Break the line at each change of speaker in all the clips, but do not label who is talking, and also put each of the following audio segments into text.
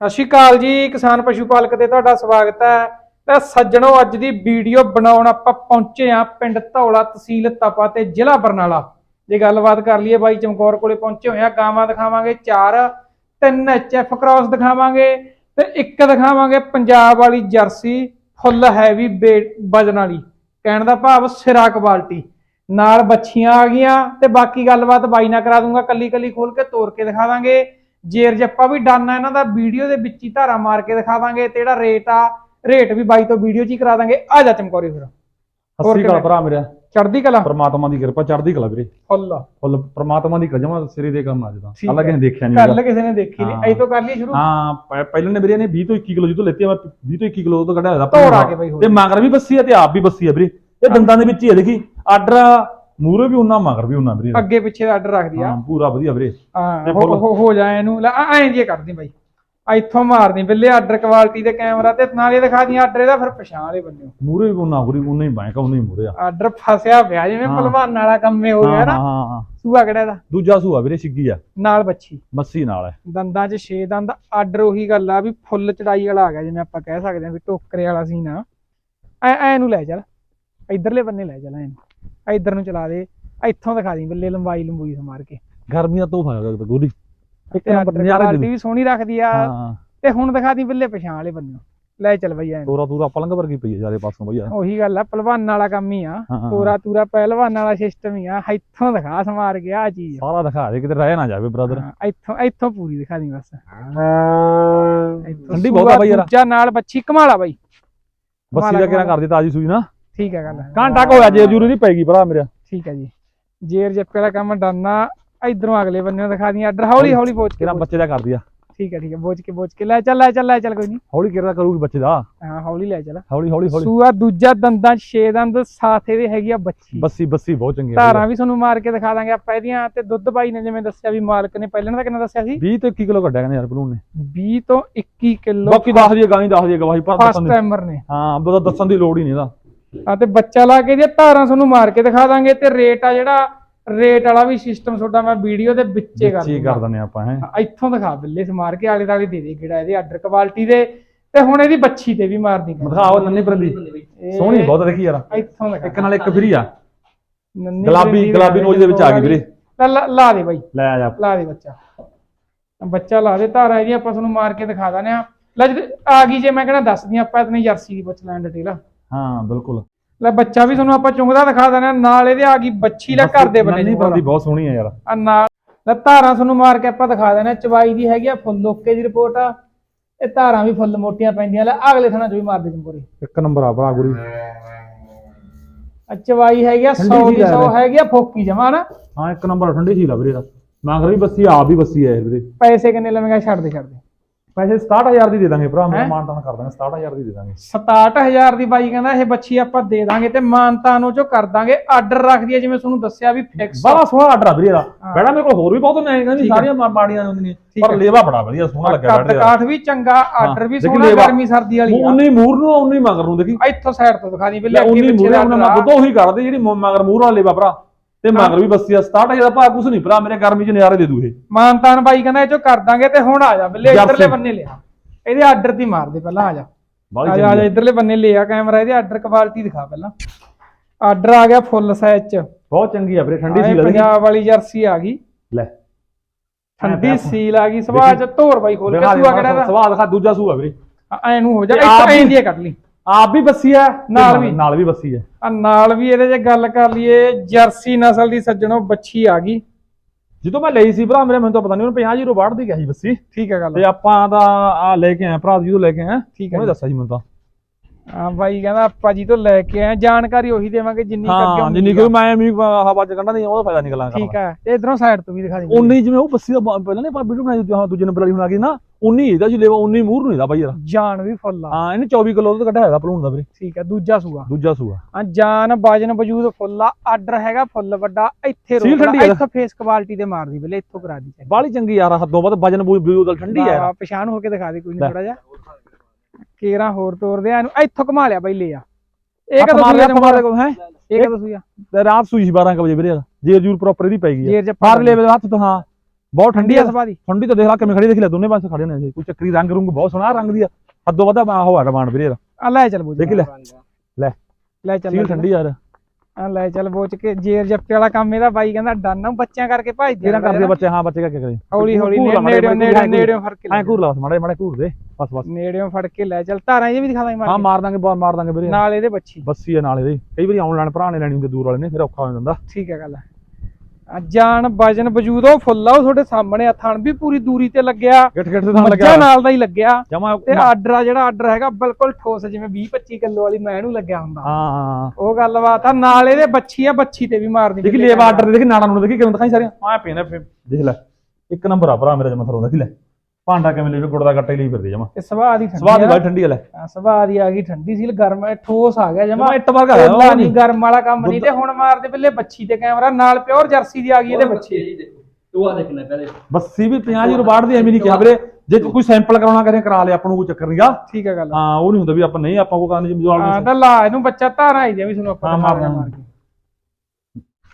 ਸਤਿ ਸ਼੍ਰੀ ਅਕਾਲ ਜੀ, ਕਿਸਾਨ ਪਸ਼ੂ ਪਾਲਕ ਤੇ ਤੁਹਾਡਾ ਸਵਾਗਤ ਹੈ। ਤਾਂ ਸੱਜਣੋ, ਅੱਜ ਦੀ ਵੀਡੀਓ ਬਣਾਉਣ ਆਪਾਂ ਪਹੁੰਚੇ ਆ ਪਿੰਡ ਧੌਲਾ ਤਹਿਸੀਲ ਤਪਾ ਤੇ ਜ਼ਿਲ੍ਹਾ ਬਰਨਾਲਾ। ਜੇ ਗੱਲਬਾਤ ਕਰ ਲਈਏ, ਬਾਈ ਚਮਕੌਰ ਕੋਲੇ ਪਹੁੰਚੇ ਹੋਏ ਆ ਗਾਵਾਂ ਦਿਖਾਵਾਂਗੇ, ਚਾਰ, ਤਿੰਨ ਐਚਐਫ ਕ੍ਰਾਸ ਦਿਖਾਵਾਂਗੇ ਤੇ ਇੱਕ ਦਿਖਾਵਾਂਗੇ ਪੰਜਾਬ ਵਾਲੀ ਜਰਸੀ ਫੁੱਲ ਹੈਵੀ ਵਜਨ ਵਾਲੀ। ਕਹਿਣ ਦਾ ਭਾਵ ਸਿਰਾ ਕੁਆਲਿਟੀ ਨਾਲ ਬੱਚੀਆਂ ਆ ਗਈਆਂ ਤੇ ਬਾਕੀ ਗੱਲਬਾਤ ਬਾਈ ਨਾਲ ਕਰਾ ਦੂੰਗਾ। ਕੱਲੀ ਕੱਲੀ ਖੋਲ ਕੇ ਤੋੜ ਕੇ ਦਿਖਾ ਦਾਂਗੇ। ਜੇਰ ਜੱਪਾ ਵੀ ਡਨ ਆ ਇਹਨਾਂ ਦਾ ਵੀਡੀਓ ਦੇ ਵਿੱਚ ਹੀ ਧਾਰਾ ਮਾਰ ਕੇ ਦਿਖਾ ਦਾਂਗੇ ਤੇ ਜਿਹੜਾ ਰੇਟ ਆ ਰੇਟ ਵੀ ਬਾਈ ਤੋਂ ਵੀਡੀਓ 'ਚ ਹੀ ਕਰਾ ਦਾਂਗੇ। ਆ ਜਾ ਚਮਕੌਰੀ ਫਿਰ। ਹੋਰ
ਸਸਰੀ? ਭਰਾ ਮੇਰਾ।
ਚੜਦੀ ਕਲਾ?
ਪਰਮਾਤਮਾ ਦੀ ਕਿਰਪਾ ਚੜ੍ਹਦੀ ਕਲਾ ਵੀਰੇ।
ਫੁੱਲ
ਫੁੱਲ ਪਰਮਾਤਮਾ ਦੀ ਕਜਮਾ ਸਿਰੇ ਦੇ ਕੰਮ ਅੱਜ ਦਾ
ਠੀਕ
ਅੱਲਾ
ਹੈ।
ਨੇ ਦੇਖਿਆ ਨਹੀਂ
ਕੱਲ ਕਿਸੇ ਨੇ ਦੇਖੀ ਨਹੀਂ। ਐ ਤੋਂ ਕਰ ਲਈ ਸ਼ੁਰੂ?
ਹਾਂ ਪ- ਪਹਿਲਾਂ ਨੇ ਵੀਰੇ ਨੇ 20 ਤੋਂ 21 ਕਿਲੋ ਜਿੱਤੋਂ ਲੈਤੀ ਆ ਮੈਂ 20 ਤੋਂ 21 ਕਿਲੋ ਤੋਂ ਕੱਢਿਆ ਹੋਇਆ।
ਤੋੜ ਆ ਕੇ ਬਈ ਹੋਰ।
ਤੇ ਮਗਰ ਵੀ ਬੱਸੀ ਆ ਤੇ ਆਪ ਵੀ ਬੱਸੀ ਆ ਵੀਰੇ। ਇਹ ਦੰਦਾਂ ਦੇ ਵਿੱਚ ਹੀ ਆ ਦੇਖੀ। ਆਰਡਰ ਮੂਰੇ ਵੀ ਉਹਨਾਂ ਮਗਰ ਵੀ ਉਹਨਾਂ ਵੀਰੇ।
ਅੱਗੇ ਪਿੱਛੇ ਦਾ ਆਰਡਰ ਰੱਖਦੀ ਆ।
ਹਾਂ ਪੂਰਾ ਵਧੀਆ ਵੀਰੇ।
ਹਾਂ ਹੋ-। ਹੋ- ਜਾ ਇਹਨੂੰ। ਲੈ ਐਂ ਦੀ ਕਰਦੀ ਬਾਈ। ਆ ਇੱਥੋਂ ਮਾਰਦੀ ਬਿੱਲੇ ਆਰਡਰ ਕੁਆਲਿਟੀ ਦੇ ਕੈਮਰਾ ਤੇ ਨਾਲੇ ਦਿਖਾ ਦੀ ਆਰਡਰ ਇਹਦਾ ਫਿਰ ਪਛਾਣ ਵਾਲੇ ਬੰਦੇ
ਮੂਰੇ ਵੀ ਉਹਨਾਂ ਪੂਰੀ ਉਹਨਾਂ ਹੀ ਬੈਂਕ ਉਹਨਾਂ ਹੀ ਮੂਰੇ ਆ।
ਆਰਡਰ ਫਸਿਆ ਪਿਆ ਜਿਵੇਂ। ਭਲਵਾਨ ਵਾਲਾ ਕੰਮੇ ਹੋ ਗਿਆ ਨਾ।
ਹਾਂ ਹਾਂ।
ਸੂਆ ਕਿਹੜਾ ਦਾ
ਦੂਜਾ ਸੂਆ ਵੀਰੇ ਸਿੱਗੀ ਆ।
ਨਾਲ ਬੱਚੀ।
ਮੱਸੀ ਨਾਲ ਹੈ
ਦੰਦਾਂ 'ਚ 6 ਦੰਦ ਆਰਡਰ ਉਹੀ ਗੱਲ ਆ ਵੀ ਫੁੱਲ ਚੜਾਈ ਵਾਲਾ ਆ ਗਿਆ ਜਿਵੇਂ ਆਪਾਂ ਕਹਿ ਸਕਦੇ ਹਾਂ ਵੀ ਟੋਕਰੇ ਵਾਲਾ ਸੀ ਨਾ ਐ ਐ ਨੂੰ ਲੈ ਚੱਲ। ਇਧਰਲੇ ਬੰਨੇ ਲੈ ਚੱਲ ਐ ਇਧਰ ਨੂੰ ਚਲਾ ਦੇ ਇੱਥੋਂ ਦਿਖਾ ਦੀ ਬੱਲੇ ਲੰਬਾਈ ਲੰਬੂਈ ਮਾਰ ਕੇ।
ਗਰਮੀਆਂ ਤੋਂ ਫਾਇਆ ਗੋਲੀ। ਇੱਕ ਨੰਬਰ ਨਜ਼ਾਰੇ ਦੇ
ਵੀ ਸੋਹਣੀ ਰੱਖਦੀ ਆ। ਤੇ ਹੁਣ ਦਿਖਾ ਦੀ ਬੱਲੇ ਪਛਾਣ ਵਾਲੇ ਬੰਨੇ ਲੈ ਚੱਲ ਬਈ ਐ।
ਤੋਰਾ ਤੂਰਾ ਪਲੰਗ ਵਰਗੀ ਪਈ ਆ ਜਾਰੇ ਪਾਸੋਂ ਭਈਆ
ਉਹੀ ਗੱਲ ਆ ਪਹਿਲਵਾਨ ਵਾਲਾ ਕੰਮ ਹੀ ਆ। ਪੂਰਾ ਤੂਰਾ ਪਹਿਲਵਾਨ ਵਾਲਾ ਸਿਸਟਮ ਹੀ ਆ। ਇੱਥੋਂ ਦਿਖਾ ਸਮਾਰ ਗਿਆ ਆ ਚੀਜ਼।
ਸਾਰਾ ਦਿਖਾ ਦੇ ਕਿਤੇ ਰਹਿ ਨਾ ਜਾਵੇ ਬ੍ਰਦਰ
ਇੱਥੋਂ ਇੱਥੋਂ ਪੂਰੀ ਦਿਖਾ ਦੀ ਬਸ।
ਠੰਡੀ ਬਹੁਤ ਆ ਬਈ ਯਾਰ।
ਦੂਜਾ ਨਾਲ ਬੱਚੀ ਕਮਾਲਾ ਬਾਈ
ਬੱਸੀ ਦਾ ਕਿਹੜਾ ਕਰਦੀ ਤਾਜੀ ਸੂਈ ਨਾ।
ਠੀਕ ਹੈ ਗੱਲ।
ਘੰਟਾ ਕੁ ਹੋਇਆ ਜੇ ਜਰੂਰੀ ਨਹੀਂ ਪੈਗੀ ਭਰਾ ਮੇਰਾ।
ਠੀਕ ਹੈ ਜੀ। ਜੇਰ ਜੱਪੇ ਵਾਲਾ ਕੰਮ ਡਾਨਾ ਇਧਰੋਂ ਅਗਲੇ ਬੰਨੇ ਨੂੰ ਦਿਖਾ ਦੀਆਂ ਆਰਡਰ ਹੌਲੀ ਹੌਲੀ ਬੋਚ ਕੇ
ਕਿਹੜਾ ਬੱਚੇ ਦਾ ਕਰਦੀ ਆ?
ਠੀਕ ਹੈ ਠੀਕ ਹੈ ਬੋਚ ਕੇ ਬੋਚ ਕੇ। ਲੈ ਚੱਲ ਲੈ ਚੱਲ ਲੈ ਚੱਲ ਕੋਈ ਨਹੀਂ।
ਹੌਲੀ ਕਿਹੜਾ ਕਰੂਗੀ ਬੱਚੇ ਦਾ?
ਹਾਂ ਹੌਲੀ ਲੈ ਚੱਲ।
ਹੌਲੀ ਹੌਲੀ ਹੌਲੀ।
ਸੂਆ ਦੂਜਾ ਦੰਦਾਂ 'ਚ ਛੇ ਦੰਦ ਸਾਥ ਇਹਦੇ ਹੈਗੀ ਆ ਬੱਚੀ।
ਬੱਸੀ ਬੱਸੀ ਬਹੁਤ ਚੰਗੀ ਆ
ਧਾਰਾਂ ਵੀ ਤੁਹਾਨੂੰ ਮਾਰ ਕੇ ਦਿਖਾ ਦਾਂਗੇ ਆਪਾਂ ਇਹਦੀਆਂ। ਤੇ ਦੁੱਧ ਬਾਈ ਨੇ ਜਿਵੇਂ ਦੱਸਿਆ ਵੀ ਮਾਲਕ ਨੇ ਪਹਿਲਾਂ ਦਾ ਕਿੰਨਾ ਦੱਸਿਆ ਸੀ?
20 ਤੋਂ 21 ਕਿਲੋ ਕੱਢਿਆ ਕਹਿੰਦੇ ਯਾਰ ਬਲੂਨ ਨੇ।
20 ਤੋਂ 21 ਕਿਲੋ
ਬਾਕੀ ਦੱਸ ਦੀ ਗਾਂ ਹੀ ਦੱਸ ਦੀ ਗਵਾਹੀ ਪਰ ਦੱਸਣ
ਫਸਟ
ਦੀ
ਟਾਈਮਰ ਨੇ।
ਹਾਂ ਬਦਾ ਦੱਸਣ ਦੀ ਲੋੜ ਹੀ ਨਹੀਂ ਇਹਦਾ।
ਆ ਤੇ ਬੱਚਾ ਲਾ ਕੇ ਇਹਦੀਆਂ ਧਾਰਾਂ ਤੁਹਾਨੂੰ ਮਾਰ ਕੇ ਦਿਖਾ ਦਾਂਗੇ ਤੇ ਰੇਟ ਆ ਜਿਹੜਾ ਰੇਟ ਵਾਲਾ ਵੀ ਸਿਸਟਮ ਤੁਹਾਡਾ ਮੈਂ ਵੀਡੀਓ ਦੇ ਵਿੱਚੇ ਕਰ ਦੂੰਗਾ
ਕਰ ਦਿੰਦੇ। ਆਪਾਂ ਹੈ।
ਇੱਥੋਂ ਦਿਖਾ ਬਿੱਲੇ ਸਮਾਰ ਕੇ ਆਲੇ ਦਾਲੇ ਦੇ ਦੇ ਕਿਹੜਾ ਇਹਦੇ ਆਰਡਰ ਕੁਆਲਿਟੀ ਦੇ ਤੇ ਹੁਣ ਇਹਦੀ ਬੱਚੀ ਤੇ ਵੀ ਕਰ
ਦਿਖਾਓ ਨੰਨੀ ਪਰੰਦੀ ਸੋਹਣੀ ਬਹੁਤ ਦੇਖੀ ਯਾਰ।
ਇੱਥੋਂ ਦਿਖਾ।
ਇੱਕ ਨਾਲ ਇੱਕ ਫਰੀ ਆ।
ਨੰਨੀ
ਗੁਲਾਬੀ ਗੁਲਾਬੀ ਨੋਜ ਦੇ ਵਿੱਚ ਆ ਗਈ ਵੀਰੇ।
ਲੈ, ਦੇ ਬਾਈ।
ਲੈ ਆ ਜਾ।
ਲਾ ਦੇ ਬੱਚਾ। ਬੱਚਾ ਲਾ ਦੇ ਧਾਰਾ ਇਹਦੀ ਆਪਾਂ ਤੁਹਾਨੂੰ ਮਾਰ ਕੇ ਦਿਖਾ ਦਾਨੇ ਆ ਲੈ ਆ ਗਈ ਜੇ ਮੈਂ ਕਹਿੰਦਾ ਦੱਸ ਦੀਆਂ ਆਪਾਂ ਇਤਨੀ ਜਰਸੀ ਦੀ ਪੁੱਛ ਲੈਣ ਡਿਟੇਲ।
ਹਾਂ ਬਿਲਕੁਲ।
ਲੈ ਬੱਚਾ ਵੀ ਤੁਹਾਨੂੰ ਆਪਾਂ ਚੁੰਗਦਾ ਦਿਖਾ ਦੇਣਾ ਨਾਲ ਇਹਦੇ ਆ ਗਈ ਬੱਚੀ ਲੈ ਘਰ ਦੇ ਬਣੇ
ਨੰਨੀ ਬਹੁਤ ਸੋਹਣੀ ਆ ਯਾਰ।
ਆ ਨਾਲ ਲੈ ਧਾਰਾਂ ਤੁਹਾਨੂੰ ਮਾਰ ਕੇ ਆਪਾਂ ਦਿਖਾ ਦੇਣਾ ਚਵਾਈ ਦੀ ਹੈਗੀ ਆ ਫੁੱਲ ਓਕੇ ਦੀ ਰਿਪੋਰਟ ਆ। ਇਹ ਧਾਰਾਂ ਵੀ ਫੁੱਲ ਮੋਟੀਆਂ ਪੈਂਦੀਆਂ। ਲੈ ਅਗਲੇ ਥਾਣਾ ਚ ਵੀ ਮਾਰ ਦੇ ਜੰਪੂਰੀ
ਇੱਕ ਨੰਬਰ ਆ ਭਰਾ ਗੁਰੀ।
ਆ ਚਵਾਈ ਹੈਗੀ ਆ 100
ਠੰਡੀ
ਦੀ
ਚੀਜ਼ ਆ
100 ਹੈਗੀ ਆ ਫੋਕੀ ਜਮਾ ਨਾ
ਹਾਂ ਇੱਕ ਨੰਬਰ ਠੰਡੀ ਸੀ ਲਾ ਵੀਰੇ ਦਾ ਮਗਰ ਵੀ ਬੱਸੀ ਆਪ ਵੀ ਬੱਸੀ ਆ ਵੀਰੇ।
ਪੈਸੇ ਕਿੰਨੇ ਲਵੇਂਗਾ? ਛੱਡ ਦੇ ਛੱਡ ਦੇ।
ਪੈਸੇ 67000 ਦੀ ਦੇ ਦਾਂਗੇ ਭਰਾ
ਹੈਂ?
ਮਾਨਤਾਨ ਕਰ ਦਾਂਗੇ 67000 ਦੀ ਦੇ ਦਾਂਗੇ
67000 ਦੀ ਬਾਈ ਕਹਿੰਦਾ ਇਹ ਬੱਚੀ ਆਪਾਂ ਦੇ ਦਾਂਗੇ ਤੇ ਮਾਨਤਾ ਨੂੰ ਜੋ ਕਰ ਦਾਂਗੇ ਆਰਡਰ ਰੱਖਦੀ ਹੈ ਜਿਵੇਂ ਤੁਹਾਨੂੰ ਦੱਸਿਆ ਵੀ ਫਿਕਸ
ਬੜਾ ਸੋਹਣਾ ਆਰਡਰ ਆ ਵੀਰੇ ਦਾ। ਬੈੜਾ ਮੇਰੇ ਕੋਲ ਹੋਰ ਵੀ ਬਹੁਤ ਨੇ ਕਹਿੰਦੀ। ਸਾਰੀਆਂ ਮਾ- ਮਾੜੀਆਂ ਹੁੰਦੀਆਂ
ਠੀਕ
ਪਰ। ਲੇਵਾ ਬੜਾ ਵਧੀਆ ਸੋਹਣਾ ਲੱਗਿਆ ਬੈਠ
ਕਾਠ ਵੀ ਚੰਗਾ ਆਰਡਰ ਵੀ ਸੋਹਣਾ। ਗਰਮੀ ਸਰਦੀ ਵਾਲੀ ਆ
ਉਨੀ ਮੂਰ ਨੂੰ ਉਨੀ ਮਗਰ ਨੂੰ ਦੇਖੀ
ਇੱਥੋਂ ਸਾਈਡ ਤੋਂ ਦਿਖਾ ਦੀ ਵੀ
ਲੈ
ਅੱਗੇ
ਉਨੀ ਮੂਰੇ ਮੈਂ
ਆ।
ਦੁੱਧ ਉਹੀ ਕਰਦੇ ਜਿਹੜੀ ਮ- ਮਗਰ ਮੂਰ ਵਾਲਾ ਲੇਵਾ ਭਰਾ ਤੇ ਮਗਰ ਵੀ ਬੱਸੀ ਆ 67000 ਦਾ ਭਾ ਕੁਛ ਨਹੀਂ ਭਰਾ ਮੇਰੇ ਗਰਮੀ ਚ ਨਜ਼ਾਰੇ ਦੇ ਦੂ ਇਹ
ਮਾਨਤਾਨ ਬਾਈ ਕਹਿੰਦਾ ਇਹ ਚੋ ਕਰ ਦਾਂਗੇ ਤੇ ਹੁਣ ਆ ਜਾ ਬੱਲੇ। ਇਧਰਲੇ ਬੰਨੇ ਲਿਆ। ਇਹਦੇ ਆਰਡਰ ਦੀ ਮਾਰ ਦੇ ਪਹਿਲਾਂ ਆ ਜਾ। ਆ ਜਾ ਆ ਜਾ। ਇਧਰਲੇ ਬੰਨੇ ਲਿਆ ਕੈਮਰਾ ਇਹਦੇ ਆਰਡਰ ਕੁਆਲਿਟੀ ਦਿਖਾ ਪਹਿਲਾਂ। ਆਰਡਰ ਆ ਗਿਆ ਫੁੱਲ ਸਾਈਜ਼ ਚ।
ਬਹੁਤ ਚੰਗੀ ਆ ਵੀਰੇ ਠੰਡੀ ਸੀ ਲੱਗਦੀ
ਪੰਜਾਬ ਵਾਲੀ ਜਰਸੀ ਆ ਗਈ।
ਲੈ।
ਠੰਡੀ ਸੀਲ ਆ ਗਈ ਸਵਾਹ ਚ ਧੋਰ ਬਾਈ ਖੋਲ ਕੇ ਸੂਆ ਕਿਹੜਾ ਦਾ
ਸਵਾਦ ਖਾ ਦੂਜਾ ਸੂਆ ਵੀਰੇ।
ਐ ਨੂੰ ਹੋ ਜਾ ਇੱਕ ਐਂ ਦੀ ਕੱਢ ਲਈ।
ਆਪ ਵੀ ਬੱਸੀ ਆ
ਨਾਲ ਵੀ।
ਨਾਲ ਵੀ ਬੱਸੀ ਆ।
ਆ ਨਾਲ ਵੀ ਇਹਦੇ 'ਚ ਗੱਲ ਕਰ ਲਈਏ ਜਰਸੀ ਨਸਲ ਦੀ ਸੱਜਣੋ ਬੱਚੀ ਆ ਗਈ।
ਜਦੋਂ ਮੈਂ ਲਈ ਸੀ ਭਰਾ ਮੇਰੇ ਮੈਨੂੰ ਤਾਂ ਪਤਾ ਨਹੀਂ ਉਹਨੇ 50 ਜੀਰੋ ਬਾੜ ਦੀ ਗਿਆ ਸੀ ਬੱਸੀ।
ਠੀਕ ਹੈ ਗੱਲ।
ਤੇ ਆਪਾਂ ਤਾਂ ਆ ਲੈ ਕੇ ਆਏ ਭਰਾ ਜੀ ਤੋਂ ਲੈ ਕੇ ਆਏ।
ਠੀਕ ਹੈ
ਉਹਨੇ
ਜੀ।
ਦੱਸਿਆ ਮੈਨੂੰ ਤਾਂ।
ਹਾਂ ਬਾਈ ਕਹਿੰਦਾ ਆਪਾਂ ਜੀ ਤੋਂ ਲੈ ਕੇ ਆਏ ਜਾਣਕਾਰੀ ਉਹੀ ਦੇਵਾਂਗੇ ਜਿੰਨੀ ਕੁ ਅੱਗੇ
ਹਾਂ ਜਿੰਨੀ
ਆ।
ਕਿ ਮੈਂ ਵੀ ਹਵਾ ਚ ਕੱਢਣਾ ਨਹੀਂ ਉਹਦਾ ਫਾਇਦਾ ਨਿਕਲਾਂ
ਠੀਕ ਹੈ ਤੇ ਇਧਰੋਂ ਸਾਈਡ ਤੋਂ ਵੀ ਦਿਖਾ ਦੇ
ਉਨੀ ਜਿਵੇਂ ਉਹ ਬੱਸੀ ਦਾ ਪਹਿਲਾਂ ਨੇ ਆਪਾਂ ਵੀਡੀਓ ਬਣਾਈ ਦੂਜੇ ਨੰਬਰ ਵਾਲੀ ਬਣਾ ਕੇ ਨਾ। ਉਨੀ ਇਹਦਾ ਜੀ ਲੈਵਾ ਉਨੀ ਮੂਰ ਨੂੰ ਇਹਦਾ ਬਾਈ ਯਾਰ
ਜਾਨ ਵੀ ਫੁੱਲ ਆ।
ਹਾਂ ਇਹਨੇ 24 ਕਿਲੋ ਦਾ ਕੱਢਿਆ ਹੈਗਾ ਭਲੂਣ ਦਾ ਵੀਰੇ।
ਠੀਕ ਹੈ ਦੂਜਾ ਸੂਆ।
ਦੂਜਾ ਸੂਆ।
ਆ ਜਾਨ ਬਾਜਨ ਵਜੂਦ ਫੁੱਲ ਆ ਆਰਡਰ ਹੈਗਾ ਫੁੱਲ ਵੱਡਾ ਇੱਥੇ
ਸੀਲ
ਰੋਕ
ਠੰਡੀ ਆ।
ਇੱਥੋਂ ਫੇਸ ਕੁਆਲਿਟੀ ਤੇ ਮਾਰਦੀ ਬਲੇ ਇੱਥੋਂ ਕਰਾ ਦੀ ਚੈੱਕ
ਬਾਲੀ ਚੰਗੀ ਯਾਰ ਹੱਦੋਂ ਵੱਧ ਵਜਨ ਦਾ ਠੰਡੀ ਹੈ
ਵਾਹ, ਪਛਾਣ ਹੋ ਕੇ ਦਿਖਾ ਦੇ ਕੋਈ
ਲੈ।
ਨਹੀਂ ਥੋੜਾ ਜਿਹਾ। ਕੇਰਾ ਹੋਰ ਤੋਰਦੇ ਆ ਇਹਨੂੰ ਇੱਥੋਂ ਘੁਮਾ ਲਿਆ ਬਾਈ ਲੈ ਆ। ਇਹ
ਹੱਥ
ਕਦੋਂ
ਮਾਰ ਲਿਆ
ਸੂਆ
ਮਾਰ ਲਿਆ ਹੈ?
ਇਹ ਕਦੋਂ ਸੂਆ
ਤੇ ਰਾਤ ਸੂਈ ਸੀ 12 ਕੁ ਵਜੇ ਵੀਰੇ ਜੇਰ ਜੂਰ ਪ੍ਰੋਪਰ ਇਹਦੀ ਪੈ ਗਈ
ਜੇਰ
ਹੈ
ਜੱਪਾ
ਬਾਹਰ ਲੈ ਵੇ ਹੱਥ ਤੋਂ ਹਾਂ। ਬਹੁਤ ਠੰਡੀ ਆ।
ਸੁਭਾਅ ਦੀ
ਠੰਡੀ ਤਾਂ ਦੇਖ ਲਾ ਕਿਵੇਂ ਖੜੀ ਦੇਖ ਲੈ ਦੋਨੇ ਪਾਸੇ ਖੜੇ ਨੇ। ਕੋਈ ਚੱਕਰੀ ਰੰਗ ਰੁੰਗ ਬਹੁਤ ਸੋਹਣਾ ਰੰਗ ਦੀ ਆ। ਹੱਦੋਂ ਵੱਧਾ ਆ ਡਿਮਾਂਡ ਵੀਰੇ ਇਹਦਾ।
ਆ ਲੈ ਚੱਲ ਬੋਝ
ਦੇਖ ਲੈ। ਲੈ।
ਲੈ ਚੱਲ
ਸੀਲ ਠੰਡੀ ਯਾਰ।
ਆ ਲੈ ਚੱਲ ਬੋਚ ਕੇ ਜੇਰ ਜੱਪੇ ਵਾਲਾ ਕੰਮ ਇਹਦਾ ਬਾਈ ਕਹਿੰਦਾ ਡਨ ਆ ਬੱਚਿਆਂ ਕਰਕੇ ਭਾਈ
ਜਿਹੜਾ ਕਰਦੇ ਬੱਚੇ? ਹਾਂ ਬੱਚੇ ਕਿਆ ਕਰੇ।
ਹੌਲੀ ਹੌਲੀ ਨੇੜੇ
ਮਾੜੇ,
ਨੇੜੇ ਨੇੜੇ ਫੜ ਕੇ
ਐ ਘੂਰ ਲਾ ਮਾੜੇ ਮਾੜੇ ਘੂਰ ਦੇ। ਬਸ ਬਸ।
ਨੇੜਿਓਂ ਫੜ ਕੇ ਲੈ ਚੱਲ। ਧਾਰਾਂ ਇਹ ਵੀ ਦਿਖਾ ਦਾਂ
ਹਾਂ
ਮਾਰ
ਮਾਰ ਦਾਂਗੇ ਬਹੁਤ ਮਾਰ ਦਾਂਗੇ ਵੀਰੇ।
ਨਾਲ ਇਹਦੇ ਬੱਚੀ।
ਬੱਸੀ ਆ ਨਾਲ ਇਹਦੇ। ਕਈ ਵਾਰੀ ਆਨਲਾਈਨ ਭਰਾ ਨੇ ਲੈਣੀ ਹੁੰਦੀ ਦੂਰ ਵਾਲੇ ਨੇ ਫਿਰ ਔਖਾ ਹੋ ਜਾਂਦਾ।
ਠੀਕ ਹੈ ਗੱਲ ਜਾਨ ਵਜਨ ਵਜੂਦ ਉਹ ਫੁੱਲ ਆ ਉਹ ਤੁਹਾਡੇ ਸਾਹਮਣੇ ਆ ਥਣ ਵੀ ਪੂਰੀ ਦੂਰੀ ਤੇ ਲੱਗਿਆ।
ਤੇ ਥਾਂ
ਮੱਝਾਂ
ਲੱਗਿਆ।
ਨਾਲ ਦਾ ਹੀ ਲੱਗਿਆ।
ਜਮਾ
ਤੇ ਆਰਡਰ ਆ ਜਿਹੜਾ ਆਰਡਰ ਹੈਗਾ ਬਿਲਕੁਲ ਠੋਸ ਜਿਵੇਂ 20 25 ਕਿਲੋ ਵਾਲੀ ਮੈਂ ਇਹਨੂੰ ਲੱਗਿਆ ਹੁੰਦਾ।
ਹਾਂ ਹਾਂ
ਉਹ ਗੱਲਬਾਤ ਆ ਨਾਲ ਇਹਦੇ ਬੱਚੀ ਆ ਬੱਚੀ ਤੇ ਵੀ ਮਾਰਦੀ
ਦੇਖੀ ਲੇਵ ਆਰਡਰ ਦੇਖੀ ਨਾੜਾ ਨੂੰ ਦੇਖੀ ਕਿਵੇਂ ਦਿਖਾਈ ਸਾਰੀਆਂ। ਆ ਪਏ ਨੇ ਫਿਰ ਦੇਖ ਲੈ ਇੱਕ ਨੰਬਰ ਆ ਭਰਾ ਮੇਰਾ ਜਮਾ ਸਰੋਂ ਦੇਖੀ ਲੈ। ਭਾਂਡਾ ਕਿਵੇਂ ਲਈ ਗੁੜ ਦਾ ਗੱਟਾ ਹੀ ਲਈ ਫਿਰਦੇ ਜਮਾ।
ਤੇ ਸਵਾਦ ਹੀ ਠੰਡੀ
ਸਵਾਦ ਦੀ। ਬਾਈ ਠੰਡੀ ਆ ਲੈ
ਹਾਂ, ਸਵਾਦ ਹੀ ਆ ਗਈ ਠੰਡੀ ਸੀ ਗਰਮ ਹੈ, ਠੋਸ ਆ ਗਿਆ ਜਮਾ।
ਇੱਟ ਵਰਗਾ ਆ
ਨਹੀਂ। ਗਰਮ ਵਾਲਾ ਕੰਮ ਨਹੀਂ ਤੇ ਹੁਣ ਮਾਰਦੇ ਪਹਿਲੇ ਬੱਚੀ ਤੇ ਕੈਮਰਾ ਨਾਲ ਪਿਓਰ ਜਰਸੀ ਦੀ ਆ ਗਈ ਇਹਦੇ ਬੱਚੇ।
ਜੀ ਦੇਖੋ ਤੂੰ ਆ ਦੇਖਣਾ ਪਹਿਲੇ।
ਬੱਸੀ ਵੀ 50 ਜੀਰੋ ਬਾੜ ਦੀ ਐਵੇਂ ਨਹੀਂ ਕਿਹਾ ਵੀਰੇ। ਜੇ ਕੋਈ ਸੈਂਪਲ ਕਰਾਉਣਾ ਕਰੇ ਕਰਾ ਲਿਆ ਆਪਾਂ ਨੂੰ ਕੋਈ ਚੱਕਰ ਨਹੀਂਗਾ।
ਠੀਕ ਹੈ ਗੱਲ।
ਹਾਂ ਉਹ ਨਹੀਂ ਹੁੰਦਾ ਵੀ ਆਪਾਂ ਨਹੀਂ ਆਪਾਂ ਕੋ ਕਰਨੀ ਜੀ
ਹਾਂ
ਮਜ਼ਾਕ
ਤਾਂ ਲਾ ਇਹਨੂੰ ਬੱਚਾ ਧਾਰਾਂ ਆਈ ਜੇ ਵੀ ਤੁਹਾਨੂੰ ਆਪਾਂ
ਹਾਂ,
ਦਿਖਾ
ਮਾਰ
ਦਿਆਂ
ਦਾਂ।
ਮਾਰ ਕੇ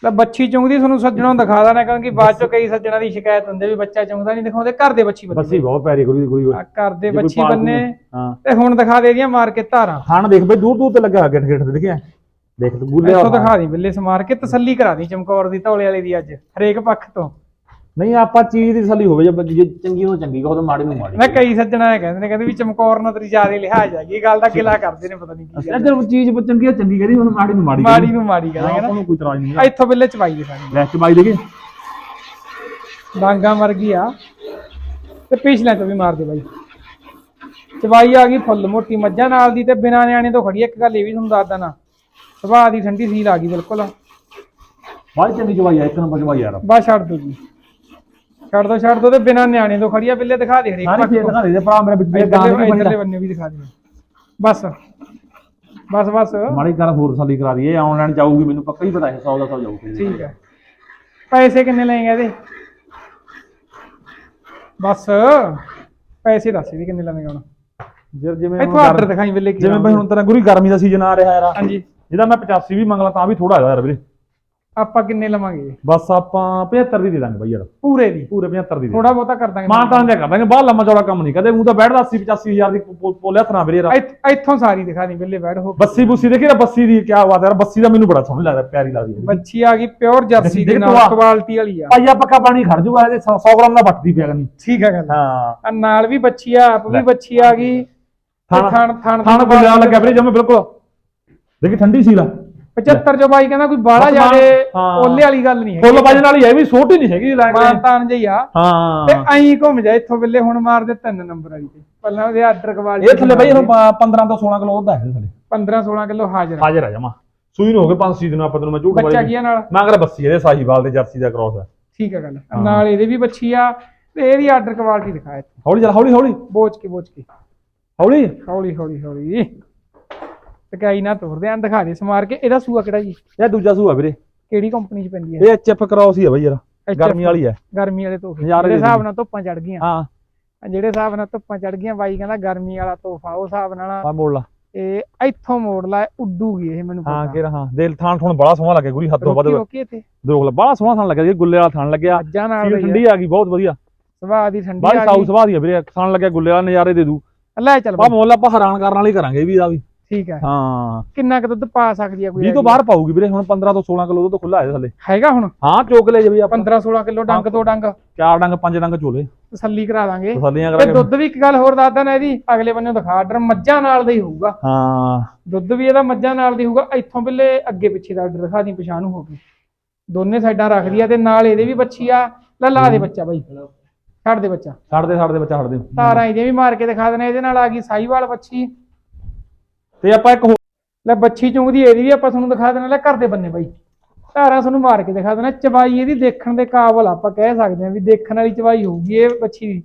ਲੈ ਬੱਚੀ ਚੁੰਗਦੀ ਤੁਹਾਨੂੰ ਸੱਜਣੋਂ ਦਿਖਾ ਦੇਣਾ ਕਿਉਂਕਿ ਬਾਅਦ ਚੋਂ ਕਈ ਸੱਜਣਾਂ ਦੀ ਸ਼ਿਕਾਇਤ ਹੁੰਦੀ ਵੀ ਬੱਚਾ ਚੁੰਗਦਾ ਨਹੀਂ ਦਿਖਾਉਂਦੇ ਘਰ ਦੇ ਬੱਚੀ ਬੰਨੇ।
ਬੱਸੀ ਬਹੁਤ ਪੈਰੀ ਗੁਰੂ ਦੀ ਗੁਰੂ
ਆ ਘਰ ਦੇ
ਜੇ ਕੋਈ
ਬੱਚੀ
ਪਾਲਤੂ
ਬੰਨੇ
ਹਾਂ।
ਤੇ ਹੁਣ ਦਿਖਾ ਦੇ ਦੀਆਂ ਮਾਰ ਕੇ ਧਾਰਾਂ।
ਖਾਣ ਦੇਖ ਬਈ ਦੂਰ ਦੂਰ ਤੇ ਲੱਗਾ ਗਿੱਠ ਗਿੱਠ ਤੇ ਦੇਖਿਆ? ਦੇਖ ਤੂੰ ਗੁੱਲੇ
ਇੱਥੋਂ ਦਿਖਾ ਦੀ ਬਿੱਲੇ ਸਮਾਰ ਕੇ ਤਸੱਲੀ ਕਰਾ ਦੀ ਚਮਕੌਰ ਦੀ ਧੌਲੇ ਵਾਲੀ ਦੀ ਅੱਜ ਹਰੇਕ ਪੱਖ ਤੋਂ।
ਨਹੀਂ ਆਪਾਂ ਚੀਜ਼ ਦੀ ਤਸੱਲੀ ਹੋਵੇ ਜੇ ਜੇ ਚੰਗੀ ਨੂੰ ਚੰਗੀ ਕਹੋ ਤਾਂ ਮਾੜੀ ਨੂੰ ਮਾੜੀ
ਮੈਂ ਕਈ ਸੱਜਣਾ ਇਹ ਕਹਿੰਦੇ ਨੇ ਕਹਿੰਦੇ ਵੀ ਚਮਕੌਰ ਨਾਲ ਤੇਰੀ ਜ਼ਿਆਦਾ ਲਿਹਾਜ਼ ਆ ਗਈ ਇਹ ਗੱਲ ਦਾ ਗਿਲਾ ਕਰਦੇ ਨੇ ਪਤਾ ਨਹੀਂ ਕੀ ਗੱਲ
ਜੇ ਚੀਜ਼ ਚੰਗੀ ਆ ਚੰਗੀ ਕਹਦੀ ਹੁਣ ਮਾੜੀ ਨੂੰ ਮਾੜੀ
ਮਾੜੀ ਨੂੰ ਮਾੜੀ ਕਹਿੰਦੇ
ਆਪਾਂ
ਨਾ।
ਨੂੰ ਕੋਈ ਤਰ੍ਹਾਂ ਨਹੀਂ
ਇੱਥੋਂ ਬਿੱਲੇ ਚਵਾਈ ਦੇ ਸਾਡੀ
ਲੈ ਚਬਾਈ ਦੇਖੇ
ਡਾਂਗਾ ਮਰ ਗਈ ਆ। ਤੇ ਪਿਛਲੇ ਤੋਂ ਵੀ ਮਾਰ ਦੇ ਬਾਈ। ਚਵਾਈ ਆ ਗਈ ਫੁੱਲ ਮੋਟੀ ਮੱਝਾਂ ਨਾਲ ਦੀ ਤੇ ਬਿਨਾਂ ਨਿਆਣੇ ਤੋਂ ਖੜੀ ਆ। ਇੱਕ ਗੱਲ ਇਹ ਵੀ ਤੁਹਾਨੂੰ ਦੱਸ ਦਣਾ ਸੁਭਾਅ ਦੀ ਠੰਡੀ ਸੀਲ ਆ ਗਈ ਬਿਲਕੁਲ।
ਬਾਈ ਚੰਗੀ ਚਬਾਈ ਆ ਇੱਕ ਨੰਬਰ ਚਬਾਈ ਯਾਰ।
ਬਸ ਛੱਡ ਦੋ ਜੀ। ਛੱਡ ਦੋ ਛੱਡ ਦੋ ਤੇ ਬਿਨਾਂ ਨਿਆਣੇ ਤੋਂ ਖੜੀ ਆ ਬਿੱਲੇ ਦਿਖਾ ਦੇ ਹਰੇਕ
ਸਾਰੇ
ਪੱਖ
ਫੇਰ
ਤੋਂ।
ਦਿਖਾ ਦੇ ਭਰਾ ਮੇਰਾ ਵਿੱਚ ਗਾਂ
ਇੱਧਰਲੇ
ਨਹੀਂ
ਇੱਧਰਲੇ ਬੰਨੇ ਵੀ ਦਿਖਾ ਦੇ। ਬਸ ਬਸ ਬਸ।
ਮਾੜੀ ਕਰ ਹੋਰ ਸਾਲੀ ਕਰਾ ਦਈਏ ਆਨਲਾਈਨ ਜਾਊਗੀ ਮੈਨੂੰ ਪੱਕਾ ਹੀ ਪਤਾ ਹੈ 100 ਦਾ 100 ਜਾਊਗੀ
ਠੀਕ ਹੈ ਪੈਸੇ ਕਿੰਨੇ ਲਏਗਾ ਇਹਦੇ? ਬਸ ਪੈਸੇ ਦੱਸ ਵੀ ਕਿੰਨੇ ਲਵੇਂਗਾ ਹੁਣ।
ਜਿਵੇਂ ਜਿਵੇਂ
ਇੱਥੋਂ ਆਰਡਰ ਦਿਖਾਈ ਬਿੱਲੇ ਕੀ
ਜਿਵੇਂ ਬਈ ਹੁਣ ਤੇਰਾ ਗੁਰੀ ਗਰਮੀ ਦਾ ਸੀਜ਼ਨ ਆ ਰਿਹਾ ਯਾਰ।
ਹਾਂਜੀ।
ਜਿਹਦਾ ਮੈਂ 85 ਵੀ ਮੰਗਲਾ ਤਾਂ ਵੀ ਥੋੜਾ ਹੈਗਾ ਯਾਰ ਵੀਰੇ।
ਆਪਾਂ ਕਿੰਨੇ ਲਵਾਂਗੇ?
ਬਸ ਆਪਾਂ 75 ਦੀ ਦੇ ਦਾਂਗੇ ਬਾਈ ਯਾਰ।
ਪੂਰੇ ਦੀ?
ਪੂਰੇ 75 ਦੀ ਦੇ
ਥੋੜਾ ਬਹੁਤਾ ਕਰ ਦਾਂਗੇ।
ਮਾਂ ਤਾਂ ਦੇ ਕਰ ਦਾਂਗੇ ਬਾਹਰ ਲੰਮਾ ਚੌੜਾ ਕੰਮ ਨਹੀਂ ਕਦੇ ਉਹ ਤਾਂ ਬੈਠਦਾ 80 85 ਹਜ਼ਾਰ ਦੀ ਪੋ- ਪੋਲਿਆ ਥਣਾ ਵੀਰੇ ਯਾਰ।
ਇੱਥ- ਸਾਰੀ ਦਿਖਾ ਦੀ ਬਿੱਲੇ ਬੈਠ ਹੋ
ਬੱਸੀ ਬੁੱਸੀ ਦੇਖੀ ਨਾ ਬੱਸੀ ਦੀ ਕੀ ਬਾਤ ਹੈ ਯਾਰ ਬੱਸੀ ਦਾ ਮੈਨੂੰ ਬੜਾ ਸੋਹਣੀ ਲੱਗਦਾ ਪਿਆਰੀ ਲੱਗਦੀ
ਬੱਚੀ ਆ ਗਈ ਪਿਓਰ ਜਰਸੀ ਦੀ ਨਾਲ
ਆ।
ਕੁਆਲਿਟੀ ਵਾਲੀ ਆ।
ਪਾਈਆ ਪੱਕਾ ਪਾਣੀ ਖੜ ਜੂਗਾ ਇਹਦੇ 100 ਗ੍ਰਾਮ ਦਾ ਵੱਟਦੀ ਪਿਆ ਕਰਨੀ।
ਠੀਕ ਹੈ ਗੱਲ।
ਹਾਂ।
ਆ ਨਾਲ ਵੀ ਬੱਚੀ ਆ ਆਪ ਵੀ। ਬੱਚੀ ਆ ਗਈ।
ਥਣ-
ਥਣ ਥਣ
ਬੁਲਿਆ ਲੱਗਿਆ ਵੀਰੇ ਜਮੇ ਬਿਲਕੁਲ। ਦੇਖੀ ਠੰਡੀ ਸੀ ਲਾ
75 ਜੋ ਬਾਈ ਕਹਿੰਦਾ ਕੋਈ ਬਾਹਲਾ
ਬਸ ਮਾਨ-
ਜਿਆਦੇ
ਹਾਂ।
ਓਲੇ ਵਾਲੀ ਗੱਲ ਨਹੀਂ
ਫੁੱਲ ਵਜਨ ਵਾਲੀ ਹੈ ਵੀ ਛੋਟੀ ਨਹੀਂ ਹੈਗੀ ਲੈ ਕੇ
ਮਾਨਤਾਨ ਜਈ ਆ।
ਹਾਂ।
ਤੇ ਐਂ ਘੁੰਮ ਜਾ ਇੱਥੋਂ ਬਿੱਲੇ ਹੁਣ ਮਾਰ ਦੇ ਤਿੰਨ ਨੰਬਰ ਵਾਲੀ ਤੇ। ਪਹਿਲਾਂ ਉਹਦੇ ਆਰਡਰ ਕੁਆਲਿਟੀ
ਇਹ ਥੱਲੇ ਬਈ ਇਹਨੂੰ 15 ਤੋਂ 16 ਕਿਲੋ ਉਹਦਾ ਹੈ ਥੱਲੇ।
15 16 ਕਿਲੋ ਹਾਜ਼ਰ ਆ।
ਹਾਜ਼ਰ ਆ ਜਮਾ। ਸੂਈ ਨੂੰ ਹੋ ਗਏ 5 ਸੀਜ਼ਨ ਆਪਾਂ ਤੈਨੂੰ ਮੈਂ ਝੂਠ
ਬੱਚਾ ਕੀ ਆ ਨਾਲ?
ਮੈਂ ਅਗਰ ਬੱਸੀ ਇਹਦੇ ਸਾਹੀਵਾਲ ਦੇ ਜਰਸੀ ਦਾ ਕ੍ਰੋਸ ਹੈ
ਠੀਕ ਹੈ ਗੱਲ। ਨਾਲ ਇਹਦੇ ਵੀ ਬੱਚੀ ਆ ਤੇ ਇਹਦੀ ਆਰਡਰ ਕੁਆਲਿਟੀ ਦਿਖਾ ਇੱਥੇ।
ਹੌਲੀ ਚੱਲ ਹੌਲੀ ਹੌਲੀ।
ਬੋਚ ਕੇ ਬੋਚ ਕੇ।
ਹੌਲੀ।
ਹੌਲੀ ਹੌਲੀ ਹੌਲੀ। ਟਕਾਈ ਨਾ ਤੋੜਦੇ ਆਂ ਦਿਖਾ ਦੇ ਸਮਾਰ ਕੇ ਇਹਦਾ ਸੂਆ ਕਿਹੜਾ ਜੀ?
ਇਹ ਦੂਜਾ ਸੂਆ ਵੀਰੇ।
ਕਿਹੜੀ ਕੰਪਨੀ ਚ ਪੈਂਦੀ ਹੈ?
ਇਹ ਐਚਐਫ ਕ੍ਰੋਸ ਹੀ ਹੈ ਬਈ ਯਾਰ ਗਰਮੀ ਵਾਲੀ ਹੈ।
ਗਰਮੀ ਵਾਲੇ ਤੋਹਫੇ। ਜਿਹੜੇ
ਦੇ
ਹਿਸਾਬ। ਨਾਲ ਧੁੱਪਾਂ ਚੜ ਗਈਆਂ।
ਹਾਂ।
ਜਿਹੜੇ ਹਿਸਾਬ ਨਾਲ ਧੁੱਪਾਂ ਚੜ ਗਈਆਂ ਬਾਈ ਕਹਿੰਦਾ ਗਰਮੀ ਵਾਲਾ ਤੋਹਫਾ ਉਹ ਹਿਸਾਬ ਨਾਲ
ਆ ਮੋੜ ਲਾ।
ਇਹ ਇੱਥੋਂ ਮੋੜ ਲਾ ਉੱਡੂਗੀ ਇਹ ਮੈਨੂੰ
ਹਾਂ ਕਿ ਹਾਂ। ਦਿਲ ਥਾਣ ਥਣ ਬੜਾ ਸੋਹਣਾ ਲੱਗਿਆ ਗੁਰੀ ਹੱਦੋਂ ਵੱਧ
ਰੋਕੀ ਰੋਕੀ ਇੱਥੇ?
ਦੇਖ ਲੈ ਬੜਾ ਸੋਹਣਾ ਥਣ ਲੱਗਿਆ ਜੀ ਗੁੱਲੇ ਵਾਲਾ ਥਣ ਲੱਗਿਆ।
ਅੱਜਾਂ ਨਾਲ
ਸੀਲ
ਦਾ ਹੀ
ਠੰਡੀ ਆ ਗਈ ਬਹੁਤ ਵਧੀਆ।
ਸੁਭਾਅ ਦੀ ਠੰਡੀ
ਬਾਈ
ਆ
ਸਾਊ
ਗਈ।
ਸੁਭਾਅ ਦੀ ਆ ਵੀਰੇ ਥਣ ਲੱਗਿਆ ਗੁੱਲੇ ਵਾਲਾ ਨਜ਼ਾਰੇ ਦੇ ਦੂ।
ਲੈ ਚੱਲ
ਬਾ
ਬਾਈ,
ਮੁੱਲ ਆਪਾਂ ਹੈਰਾਨ ਕਰਨ ਵਾਲੀ ਕਰਾਂਗੇ ਵੀ ਦਾ ਵੀ।
ਠੀਕ ਹੈ।
ਹਾਂ।
ਕਿੰਨਾ ਕੁ ਦੁੱਧ ਪਾ ਸਕਦੀ ਆ ਕੋਈ
20 ਤੋਂ ਬਾਹਰ ਪਾਊਗੀ ਵੀਰੇ ਹੁਣ 15 ਤੋਂ 16 ਕਿਲੋ ਦੁੱਧ ਖੁੱਲਾ ਹੈ ਥੱਲੇ
ਹੈਗਾ ਹੁਣ?
ਹਾਂ ਚੋਕ ਲੈ ਜੇ ਵੀ ਆਪਾਂ।
15 16 ਕਿਲੋ ਡੰਗ ਤੋਂ ਡੰਗ।
ਚਾਰ ਡੰਗ ਪੰਜ ਡੰਗ ਚੋਲੇ।
ਤਸੱਲੀ ਕਰਾ ਦਾਂਗੇ।
ਤਸੱਲੀਆਂ
ਤੇ
ਕਰਾਂਗੇ।
ਦੁੱਧ ਵੀ ਇੱਕ ਗੱਲ ਹੋਰ ਦੱਸਦਾ ਨਾ ਇਹਦੀ ਅਗਲੇ ਬੰਨੇ ਦਿਖਾ ਆਰਡਰ ਮੱਝਾਂ ਨਾਲ ਦਾ ਹੀ ਹੋਊਗਾ।
ਹਾਂ।
ਦੁੱਧ ਵੀ ਇਹਦਾ ਮੱਝਾਂ ਨਾਲ ਦੀ ਹੋਊਗਾ ਇੱਥੋਂ ਬਿੱਲੇ ਅੱਗੇ ਪਿੱਛੇ ਦਾ ਆਰਡਰ ਦਿਖਾ ਦੀ ਪਛਾਣ ਹੋ ਗਈ ਦੋਨੇ ਸਾਈਡਾਂ ਰੱਖਦੀ ਆ ਤੇ ਨਾਲ ਇਹਦੇ ਵੀ ਬੱਚੀ ਆ। ਲੈ ਲਾ ਦੇ ਬੱਚਾ ਬਾਈ। ਛੱਡ ਦੇ ਬੱਚਾ।
ਛੱਡ ਦੇ ਛੱਡ ਦੇ ਬੱਚਾ ਛੱਡ ਦੇ।
ਤਾਰਾਂ ਇਹਦੇ ਵੀ ਮਾਰ ਕੇ ਦਿਖਾ ਦੇਣਾ ਇਹਦੇ ਨਾਲ ਆ ਗਈ ਸਾਈਵਾਲ ਬੱਚੀ।
ਤੇ ਆਪਾਂ ਇੱਕ ਹੋਰ
ਲੈ ਬੱਚੀ ਚੁੰਗਦੀ ਇਹਦੀ ਵੀ ਆਪਾਂ ਤੁਹਾਨੂੰ ਦਿਖਾ ਦੇਣਾ ਲੈ ਘਰ ਦੇ ਬੰਨੇ ਬਾਈ। ਧਾਰਾਂ ਤੁਹਾਨੂੰ ਮਾਰ ਕੇ ਦਿਖਾ ਦੇਣਾ ਚਵਾਈ ਇਹਦੀ ਦੇਖਣ ਦੇ ਕਾਬਲ ਆਪਾਂ ਕਹਿ ਸਕਦੇ ਹਾਂ ਵੀ ਦੇਖਣ ਵਾਲੀ ਚਵਾਈ ਹੋਊਗੀ ਇਹ ਬੱਚੀ ਦੀ।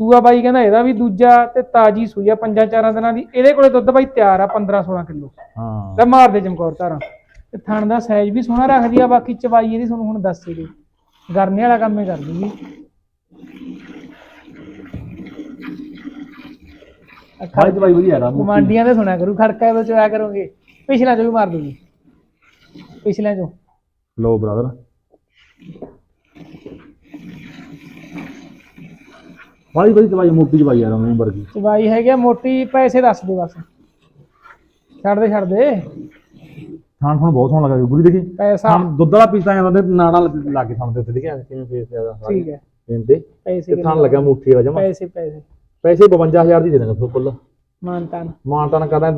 ਸੂਆ ਬਾਈ ਕਹਿੰਦਾ ਇਹਦਾ ਵੀ ਦੂਜਾ ਤੇ ਤਾਜੀ ਸੂਈ ਆ ਪੰਜਾਂ ਚਾਰਾਂ ਦਿਨਾਂ ਦੀ। ਇਹਦੇ ਕੋਲੇ ਦੁੱਧ ਬਾਈ ਤਿਆਰ ਆ 15 16 ਕਿਲੋ।
ਹਾਂ।
ਲੈ ਮਾਰ ਦੇ ਚਮਕੌਰ ਧਾਰਾਂ। ਤੇ ਥਣ ਦਾ ਸਾਈਜ਼ ਵੀ ਸੋਹਣਾ ਰੱਖਦੀ ਆ ਬਾਕੀ ਚਵਾਈ ਇਹਦੀ ਤੁਹਾਨੂੰ ਹੁਣ ਦੱਸ ਦੇ। ਗਰਨੇ ਵਾਲਾ ਕੰਮ ਹੀ ਕਰ ਦੂਗੀ
ਖਾਲੀ ਦਵਾਈ ਵਧੀਆ ਯਾਰ
ਕਮਾਂਡੀਆਂ ਦੇ ਸੁਣਿਆ ਕਰੂ ਖੜਕਾ ਇਹਦੇ ਚ ਆਇਆ ਕਰੋਗੇ। ਪਿਛਲਾ ਚੋਂ ਵੀ ਮਾਰ ਦੂਗੀ। ਪਿਛਲਿਆਂ ਚੋਂ।
ਲੋ ਬ੍ਰਦਰ ਬਾਈ ਬਾਈ ਚਵਾਈ ਮੋਟੀ ਚਵਾਈ ਯਾਰ ਉਹਨੂੰ ਵਰਗੀ।
ਚਵਾਈ ਹੈਗੀ ਆ ਮੋਟੀ ਪੈਸੇ ਦੱਸ ਦੇ ਬਸ। ਛੱਡ ਦੇ ਛੱਡ ਦੇ।
ਥਾਣ ਥਾਣ ਬਹੁਤ ਸੋਹਣਾ ਲੱਗਾ ਪੂਰੀ ਦੇਖੀ।
ਪੈਸਾ।
ਥਾਣ ਦੁੱਧ ਵਾਲਾ ਪੀਸ ਤਾਂ ਜਾਂਦਾ ਤੇ ਨਾੜਾ ਲਾ ਕੇ ਥਾਣ ਦੇ ਉੱਤੇ ਦੇਖਿਆ ਕਿਵੇਂ ਫੇਸ ਜ਼ਿਆਦਾ
ਠੀਕ ਹੈ ਪੈਸੇ
ਥਾਣ ਲੱਗਾ? ਮੁੱਠੀ ਵਾਲਾ ਜਮਾ।
ਪੈਸੇ ਪੈਸੇ।
ਪੈਸੇ 52000 ਦੀ ਦੇ ਦੇਣਾ ਕੁੱਲ
ਮਾਨਤਾਨ
ਮਾਨਤਾ ਨਾ ਕਰਦਾ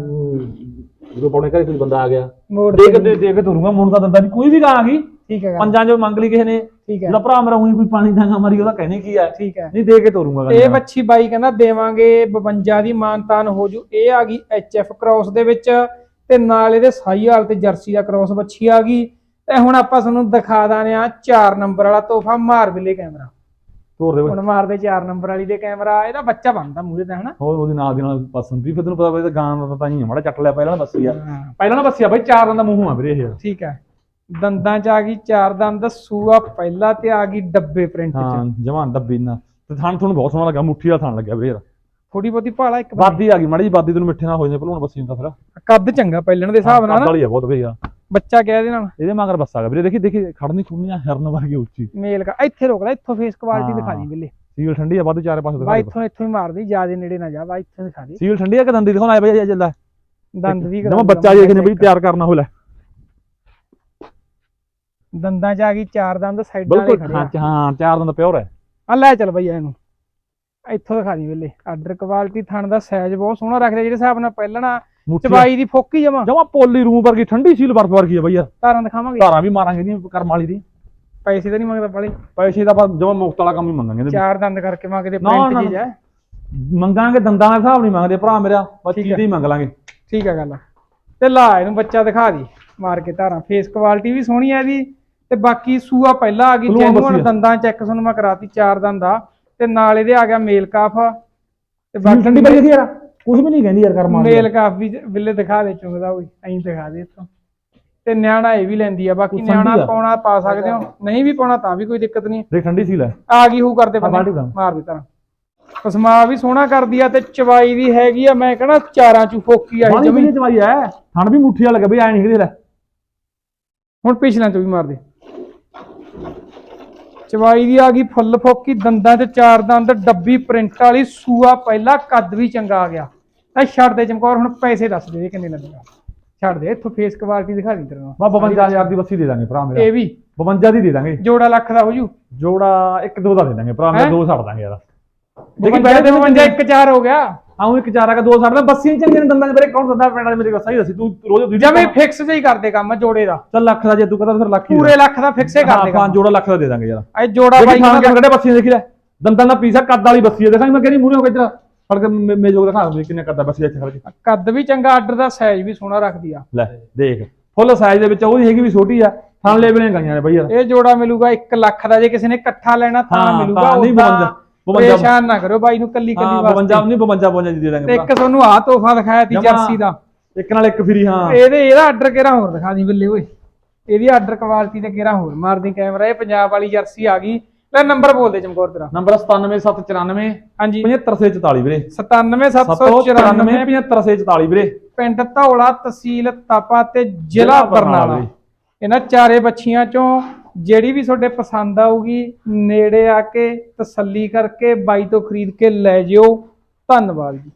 ਜਦੋਂ ਪੌਣੇ ਘਰੇ ਕੋਈ ਬੰਦਾ ਆ ਗਿਆ।
ਮੋੜ
ਦੇਖ
ਦੇ
ਦੇ ਦੇਖ ਤੁਰੂੰਗਾ ਮੁੰਡਾ ਦਾ ਦੰਦਾ ਨਹੀਂ ਕੋਈ ਵੀ ਗਾਂ ਆ ਗਈ।
ਠੀਕ ਹੈ ਗੱਲ,
ਪੰਜਾਂ ਜੋ ਮੰਗ ਲਈ ਕਿਸੇ ਨੇ।
ਠੀਕ ਹੈ।
ਜਿਹੜਾ ਭਰਾ ਮੇਰਾ ਉਹੀ ਕੋਈ ਪਾਣੀ ਦਾਂਗਾ ਮਾਰੀ ਉਹਦਾ ਕਹਿਣੇ ਕੀ ਆ।
ਠੀਕ ਹੈ।
ਨਹੀਂ ਦੇ ਕੇ ਤੋਰੂੰਗਾ
ਇਹ ਬੱਚੀ ਬਾਈ ਕਹਿੰਦਾ ਦੇਵਾਂਗੇ 52 ਦੀ ਮਾਨਤਾਨ ਹੋ ਜੂ। ਇਹ ਆ ਗਈ ਐਫ ਕ੍ਰਾਸ ਦੇ ਵਿੱਚ ਤੇ ਨਾਲ ਇਹਦੇ ਸਾਈਵਾਲ ਤੇ ਜਰਸੀ ਦਾ ਕ੍ਰਾਸ ਬੱਚੀ ਆ ਗਈ। ਤੇ ਹੁਣ ਆਪਾਂ ਤੁਹਾਨੂੰ ਦਿਖਾ ਦਾਨੇ ਆ 4 ਨੰਬਰ ਵਾਲਾ ਤੋਹਫਾ ਮਾਰ ਬਿੱਲੇ ਕੈਮਰਾ।
ਤੋਰ ਦੇ।
ਹੁਣ ਮਾਰਦੇ 4 ਨੰਬਰ ਵਾਲੀ ਦੇ ਕੈਮਰਾ ਇਹਦਾ ਬੱਚਾ ਬਣਦਾ ਮੂਰੇ ਤੇ ਹਨਾ?
ਹੋਰ ਉਹਦੀ ਨਾਲ ਦੀ ਨਾਲ ਪਸੰਦ ਵੀ ਫਿਰ ਤੈਨੂੰ ਪਤਾ ਬਈ ਤਾਂ ਗਾਂ ਦਾ ਤਾਂ ਹੀ ਮਾੜਾ ਚੱਟ ਲਿਆ ਪਹਿਲਾਂ ਨਾ ਬੱਸੀ ਆ।
ਹਾਂ,
ਪਹਿਲਾਂ ਨਾ ਬੱਸੀ ਆ ਬਈ ਚਾਰ ਦਿਨ ਦਾ ਮੂੰਹ ਆ ਵੀਰੇ ਇਹ।
ਠੀਕ ਹੈ ਦੰਦਾਂ ਚ ਆ ਗਈ ਚਾਰ ਦੰਦ ਸੂਆ ਪਹਿਲਾ ਤੇ ਆ ਗਈ ਡੱਬੇ ਪ੍ਰਿੰਟ
ਹਾਂ
ਚ
ਜਵਾਨ ਡੱਬੀ ਨਾ ਤੇ ਥਾਣ ਤੁਹਾਨੂੰ ਬਹੁਤ ਸੋਹਣਾ ਲੱਗਾ ਮੁੱਠੀ ਵਾਲਾ ਥਾਣ ਲੱਗਿਆ ਵੀਰੇ
ਥੋੜੀ ਬਹੁਤੀ ਭਾਲਾ ਇੱਕ ਬੰਦੇ।
ਬਾਦੀ ਆ ਗਈ ਮਾੜੀ ਜੀ ਬਾਦੀ ਤੈਨੂੰ ਮਿੱਠੇ ਨਾਲ ਹੋ ਜਾਂਦੇ ਭਲੂਣ ਬੱਸੀ ਹੁੰਦਾ ਫਿਰ।
ਕੱਦ ਚੰਗਾ ਪਹਿਲਣ ਦੇ ਹਿਸਾਬ ਨਾਲ।
ਕੱਦ ਵਾਲੀ ਆ ਬਹੁਤ ਵਧੀਆ।
ਬੱਚਾ ਕਹਿ ਦੇ ਨਾਲ?
ਇਹਦੇ ਮਗਰ ਬੱਸ ਗਿਆ ਵੀਰੇ ਦੇਖੀ ਦੇਖੀ ਖੜਨੀ ਖੁੜਨੀ ਆ ਹਿਰਨ ਵਰਗੀ ਉੱਚੀ।
ਮੇਲ ਕਾ ਇੱਥੇ ਰੋਕ ਲੈ ਇੱਥੋਂ ਫੇਸ ਕੁਆਲਿਟੀ। ਦਿਖਾ ਦੀ ਬਿੱਲੇ
ਸੀਲ ਠੰਡੀ ਆ ਵੱਧ ਚਾਰੇ ਪਾਸੇ
ਬਾਈ
ਦਿਖਾ
ਇੱਥੋਂ ਇੱਥੋਂ ਹੀ ਮਾਰਦੀ ਜਿਆਦੇ ਨੇੜੇ ਨਾ ਜਾ ਬਾਈ ਇੱਥੋਂ ਦਿਖਾ ਦੀ।
ਸੀਲ ਠੰਡੀ ਆ ਕਿ ਦੰਦੀ? ਦਿਖਾਉਣਾ ਬਈ ਜੱਲਾ
ਦੰਦ ਵੀ
ਜਮਾ ਬੱਚਾ ਜੇ ਨੇ ਬਈ ਤਿਆਰ ਕਰਨਾ ਹੋ ਲੈ।
ਦੰਦਾਂ ਚ ਆ ਗਈ ਚਾਰ ਦੰਦ ਸਾਈਡਾਂ ਵਾਲੇ
ਬਿਲਕੁਲ।
ਖੜੇ
ਹਾਂ
ਆ
ਹਾਂ ਚਾਰ ਦਿਨ ਦਾ ਪਿਓਰ ਹੈ।
ਆ ਲੈ ਚੱਲ ਬਈ ਇਹਨੂੰ। ਇੱਥੋਂ ਦਿਖਾ ਦੀ ਬਿੱਲੇ ਆਰਡਰ ਕੁਆਲਿਟੀ ਥਣ ਦਾ ਸਾਈਜ਼ ਬਹੁਤ ਸੋਹਣਾ ਰੱਖਦੇ ਜਿਹੜੇ ਹਿਸਾਬ ਨਾਲ ਪਹਿਲਣਾ ਚਬਾਈ ਦੀ ਫੋਕੀ ਜਮਾ।
ਜਮਾ ਪੋਲੀ ਰੂਮ ਵਰਗੀ ਠੰਡੀ ਸੀਲ ਬਰਫ ਵਰਗੀ ਆ ਬਈ ਯਾਰ।
ਧਾਰਾਂ ਦਿਖਾਵਾਂਗੇ।
ਧਾਰਾਂ ਵੀ ਮਾਰਾਂਗੇ ਦੀ ਕਰਮ ਵਾਲੀ ਦੀ
ਪੈਸੇ ਤਾਂ ਨਹੀਂ ਮੰਗਦਾ ਬਾਲੇ
ਪੈਸੇ ਤਾਂ ਆਪਾਂ ਜਮਾ ਮੁਫਤ ਵਾਲਾ ਕੰਮ ਹੀ ਮੰਗਾਂਗੇ।
ਚਾਰ ਦੰਦ ਕਰਕੇ ਮੰਗਦੇ ਪ੍ਰਿੰਟ ਚੀਜ਼। ਹੈ।
ਮੰਗਾਂਗੇ ਦੰਦਾਂ ਦਾ ਹਿਸਾਬ ਨਹੀਂ ਮੰਗਦੇ ਭਰਾ ਮੇਰਾ ਬੱਚੀ
ਠੀਕ ਹੈ।
ਮੰਗ ਲਾਂਗੇ।
ਠੀਕ ਹੈ ਗੱਲ ਤੇ ਲਾ ਇਹਨੂੰ ਬੱਚਾ ਦਿਖਾ ਦੀ ਮਾਰ ਕੇ ਧਾਰਾਂ। ਫੇਸ ਕੁਆਲਿਟੀ ਵੀ ਸੋਹਣੀ ਹੈ ਇਹਦੀ ਤੇ ਬਾਕੀ ਸੂਆ ਪਹਿਲਾਂ ਆ ਗਈ ਜੈਨੂਅਨ
ਬੱਸੀ ਆ।
ਦੰਦਾਂ ਚੈੱਕ ਤੁਹਾਨੂੰ ਮੈਂ ਕਰਾਤੀ ਚਾਰ ਦੰਦ ਆ। ਤੇ ਨਾਲ ਇਹਦੇ ਆ ਗਿਆ ਮੇਲ ਕਾਫ। ਤੇ
ਸੀਲ ਠੰਡੀ ਪਈ ਇਹਦੀ ਯਾਰ। ਕੁਝ ਵੀ ਨਹੀਂ ਕਹਿੰਦੀ ਯਾਰ ਕਰਮ ਵਾਲੀ
ਮੇਲ ਕਾਫ ਵੀ ਬਿੱਲੇ ਦਿਖਾ ਦੇ ਚੁੰਗਦਾ ਹੋਈ ਐਂ ਦਿਖਾ ਦੇ ਇੱਥੋਂ। ਤੇ ਨਿਆਣਾ ਇਹ ਵੀ ਲੈਂਦੀ ਆ ਬਾਕੀ
ਉਹ
ਨਿਆਣਾ
ਆ।
ਪਾਉਣਾ ਪਾ ਸਕਦੇ ਹੋ ਨਹੀਂ ਵੀ ਪਾਉਣਾ ਤਾਂ ਵੀ ਕੋਈ ਦਿੱਕਤ ਨਹੀਂ।
ਦੇਖ ਠੰਡੀ ਸੀਲ ਹੈ
ਆ ਗਈ ਹੂ ਕਰਦੇ ਬੰਦੇ
ਦਾ।
ਮਾਰ ਦੇ ਕਸਮਾ ਵੀ ਸੋਹਣਾ ਕਰਦੀ ਆ ਤੇ ਚਵਾਈ ਦੀ ਹੈਗੀ ਆ ਮੈਂ ਕਹਣਾ ਚਾਰਾਂ ਚ ਫੋਕੀ ਆ ਜਮੀ।
ਵੀ ਚਵਾਈ ਹੈ? ਥਣ ਵੀ ਮੁੱਠੀ ਵਾਲਾ ਲੱਗਾ ਬਈ ਐ ਨਹੀਂ ਕਿਤੇ ਲੈ।
ਹੁਣ ਪਿਛਲਾਂ ਚ ਵੀ ਮਾਰ ਦੇ। ਚਵਾਈ ਦੀ ਆ ਗਈ ਫੁੱਲ ਫੋਕੀ ਦੰਦਾਂ ਤੇ ਚਾਰ ਦੰਦ ਡੱਬੀ ਪ੍ਰਿੰਟ ਵਾਲੀ ਸੂਆ ਪਹਿਲਾ ਕੱਦ ਵੀ ਚੰਗਾ ਆ ਗਿਆ। ਤਾਂ ਛੱਡ ਦੇ ਚਮਕੌਰ ਹੁਣ ਪੈਸੇ ਦੱਸ ਦੇ ਕਿੰਨੇ ਲੱਗੇਗਾ ਛੱਡ ਦੇ ਇੱਥੋਂ ਫੇਸ ਕੁਆਲਿਟੀ ਦਿਖਾ ਦੀ ਤੇਰੇ
ਬਾ 52000 ਦੀ ਬੱਸੀ ਦੇ ਦਾਂਗੇ ਭਰਾ ਮੇਰਾ।
ਇਹ ਵੀ?
52 ਦੀ ਦੇ ਦਾਂਗੇ।
ਜੋੜਾ ਲੱਖ ਦਾ ਹੋ ਜੂ?
ਜੋੜਾ ਇੱਕ ਦੋ ਦਾ ਦੇ ਦਾਂਗੇ ਭਰਾ ਮੇਰਾ
ਹੈਂ?
ਦੋ ਛੱਡ ਦਾਂਗੇ ਯਾਰ।
ਬੈਠ ਦੇ 52 ਇੱਕ ਚਾਰ ਹੋ ਗਿਆ।
ਆਉਂ ਇੱਕ ਚਾਰਾ ਕਾ ਦੋ ਛੱਡ ਦਾਂ ਬੱਸੀਆਂ ਚੰਗੀਆਂ ਨੇ ਦੰਦਾਂ ਦੇ ਬਾਰੇ ਕੌਣ ਦੰਦਾ ਪੈਣਾ ਮੇਰੇ ਕੋਲ? ਸਹੀ ਦੱਸੀ ਤੂੰ ਰੋਜ਼ ਵੀਡੀਓ
ਜਮੇ ਫਿਕਸ ਜਿਹਾ ਹੀ ਕਰਦੇ ਕੰਮ ਜੋੜੇ ਦਾ।
ਚੱਲ ਲੱਖ ਦਾ ਜੇ ਤੂੰ ਕਹਿੰਦਾ ਫਿਰ ਲੱਖ ਹੀ
ਪੂਰੇ ਲੱਖ ਦਾ ਫਿਕਸੇ
ਹਾਂ
ਕਰਦੇ ਕੰਮ।
ਜੋੜਾ ਲੱਖ ਦਾ ਦੇ ਦਾਂਗੇ ਯਾਰ।
ਇਹ ਜੋੜਾ
ਬਾਈ
ਬਾਈ
ਖਾਣ ਕੇ
ਕਹਿੰਦਾ
ਕਿਹੜੇ ਬੱਸੀਆਂ ਦੇਖੀ ਲੈ। ਦੰਦਾਂ ਦਾ ਪੀਸਾ ਕੱਦ ਵਾਲੀ ਬੱਸੀ ਹੈ ਦੇਖਾਂ ਮੈਂ ਕਹਿੰਦੀ ਮੂਰੇ ਹੋ ਕੇ ਇਧਰ ਫੜ ਕੇ ਮੇ- ਮੇਜੋ ਦਿਖਾ ਦੇ ਕਿੰਨੇ ਕੱਦਾ ਬੱਸੀ ਇੱਥੇ ਖੜ ਕੇ।
ਕੱਦ ਵੀ ਚੰਗਾ ਆਰਡਰ ਦਾ ਸਾਈਜ਼ ਵੀ ਸੋਹਣਾ ਰੱਖਦੀ ਆ।
ਲੈ ਦੇਖ। ਫੁੱਲ ਸਾਈਜ਼ ਦੇ ਵਿੱਚ ਉਹਦੀ ਹੈਗੀ ਵੀ ਛੋਟੀ ਆ। ਥਾਂ ਲੈਵਲੀਆਂ ਗਾਈਆਂ ਨੇ ਬਈ ਯਾਰ।
ਇਹ ਜੋੜਾ ਮਿਲੂਗਾ 1 ਲੱਖ ਦਾ ਜੇ ਕਿਸੇ ਨੇ ਇਕੱਠਾ ਲੈਣਾ
ਹਾਂ,
ਮਿਲੂਗਾ
ਨਹੀਂ
ਉੱਦਾਂ
52 52
ਪਰੇਸ਼ਾਨ ਨਾ ਕਰੋ ਬਾਈ ਨੂੰ ਕੱਲੀ ਕੱਲੀ
ਹਾਂ
ਵਾਸਤੇ।
52 ਨਹੀਂ 52 52 ਦੀ ਦੇ ਦਾਂਗੇ ਭਰਾ।
ਇੱਕ ਤੁਹਾਨੂੰ ਆਹ ਤੋਹਫਾ ਦਿਖਾਇਆ ਤੀ
ਜਮਾਂ।
ਜਰਸੀ ਦਾ।
ਇੱਕ ਨਾਲ ਇੱਕ ਫਰੀ ਹਾਂ।
ਇਹਦੇ ਇਹਦਾ ਆਰਡਰ ਕਿਹੜਾ ਹੋਰ ਦਿਖਾ ਦੀ ਬੱਲੇ ਓਏ। ਇਹਦੀ ਆਰਡਰ ਕੁਆਲਿਟੀ ਤੇ ਕਿਹੜਾ ਹੋਰ ਮਾਰਦੀ ਕੈਮਰਾ ਇਹ ਪੰਜਾਬ ਵਾਲੀ ਜਰਸੀ ਆ ਗਈ। ਲੈ ਨੰਬਰ ਬੋਲ ਦੇ ਚਮਕੌਰ ਤੇਰਾ।
ਨੰਬਰ 97794
ਹਾਂਜੀ।
75744 ਵੀਰੇ।
97794
75744 ਵੀਰੇ।
ਪਿੰਡ ਧੌਲਾ ਤਹਿਸੀਲ ਤਾਪਾ ਤੇ ਜ਼ਿਲ੍ਹਾ ਬਰਨਾਲਾ। ਇਹਨਾਂ ਚਾਰੇ ਬੱਚੀਆਂ ਚੋਂ ਜਿਹੜੀ ਵੀ ਤੁਹਾਡੇ ਪਸੰਦ ਆਊਗੀ, ਨੇੜੇ ਆ ਕੇ ਤਸੱਲੀ ਕਰਕੇ ਬਾਈ ਤੋਂ ਖਰੀਦ ਕੇ ਲੈ ਜਿਓ। ਧੰਨਵਾਦ ਜੀ।